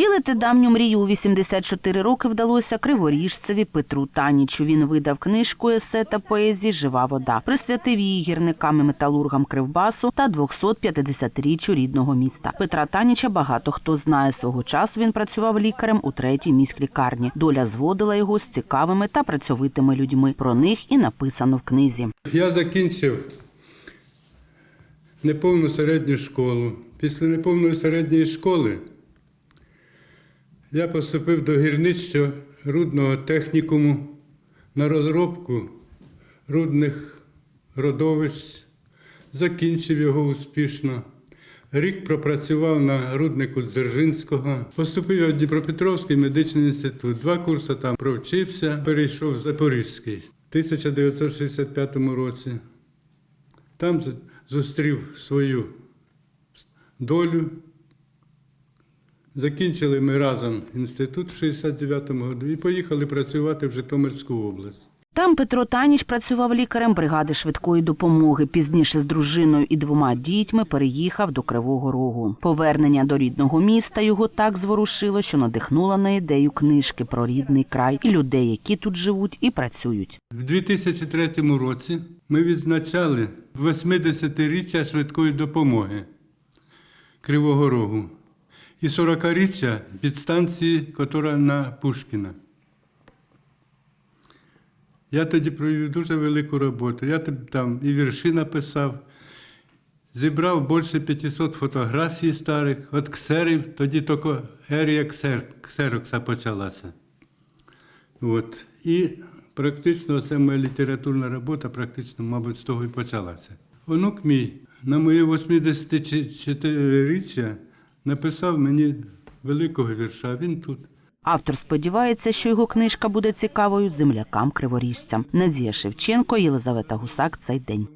Втілити давню мрію у 84 роки вдалося криворіжцеві Петру Танічу. Він видав книжку есе та поезії Жива вода, присвятив її гірникам і металургам Кривбасу та 250-річчю рідного міста. Петра Таніча багато хто знає. Свого часу він працював лікарем у третій міськлікарні. Доля зводила його з цікавими та працьовитими людьми. Про них і написано в книзі. Я закінчив неповну середню школу. Після неповної середньої школи я поступив до гірничого рудного технікуму на розробку рудних родовищ, закінчив його успішно. Рік пропрацював на руднику Дзержинського. Поступив в Дніпропетровський медичний інститут. Два курси там провчився, перейшов в Запорізький в 1965 році. Там зустрів свою долю. Закінчили ми разом інститут в 69-му году і поїхали працювати в Житомирську область. Там Петро Таніч працював лікарем бригади швидкої допомоги. Пізніше з дружиною і двома дітьми переїхав до Кривого Рогу. Повернення до рідного міста його так зворушило, що надихнуло на ідею книжки про рідний край і людей, які тут живуть і працюють. В 2003 році ми відзначали 80-річчя швидкої допомоги Кривого Рогу і 40-річчя підстанції, яка на Пушкіна. Я тоді провів дуже велику роботу. Я там і вірші написав, зібрав більше 500 фотографій старих, від ксерів, тоді тільки ерія ксер, ксерокса почалася. От. І практично це моя літературна робота, практично, мабуть, з того і почалася. Онук мій на моє 84-річчя написав мені великого вірша. Він тут. Автор сподівається, що його книжка буде цікавою землякам криворіжцям. Надія Шевченко, Єлизавета Гусак. Цей день.